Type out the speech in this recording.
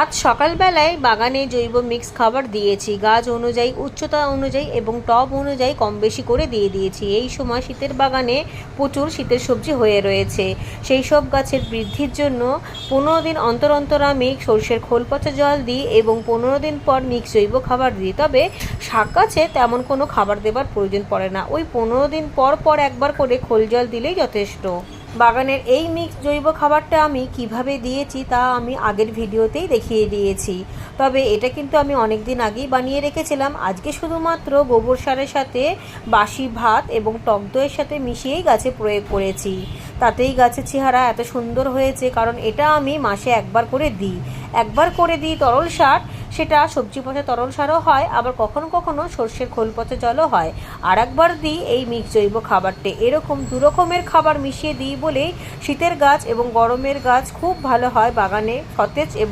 আজ সকালবেলায় বাগানে জৈব মিক্স খাবার দিয়েছি। গাছ অনুযায়ী, উচ্চতা অনুযায়ী এবং টব অনুযায়ী কম বেশি করে দিয়ে দিয়েছি। এই সময় শীতের বাগানে প্রচুর শীতের সবজি হয়ে রয়েছে। সেই সব গাছের বৃদ্ধির জন্য পনেরো দিন অন্তর অন্তর আমি সর্ষের খোল, পচা জল দিই এবং পনেরো দিন পর মিক্স জৈব খাবার দিই। তবে শাক গাছে তেমন কোনো খাবার দেবার প্রয়োজন পড়ে না। ওই পনেরো দিন পর পর একবার করে খোল জল দিলেই যথেষ্ট। বাগানের এই মিক্স জৈব খাবারটা আমি কীভাবে দিয়েছি তা আমি আগের ভিডিওতেই দেখিয়ে দিয়েছি। তবে এটা কিন্তু আমি অনেক দিন আগেই বানিয়ে রেখেছিলাম। আজকে শুধুমাত্র গোবর সারের সাথে বাসি ভাত এবং টক দইয়ের সাথে মিশিয়েই গাছে প্রয়োগ করেছি। তাতেই গাছের চেহারা এত সুন্দর হয়েছে, কারণ এটা আমি মাসে একবার করে দিই। একবার করে দিই তরল সার সেটা সবজি পথে তরল সারও হয়, আবার কখনো কখনো সর্ষের খোল পথে জলও হয়। আর একবার দিই এই মিক্স জৈব খাবারটি। এরকম দুরকমের খাবার মিশিয়ে দিই বলেই শীতের গাছ এবং গরমের গাছ খুব ভালো হয় বাগানে সতেজ এবং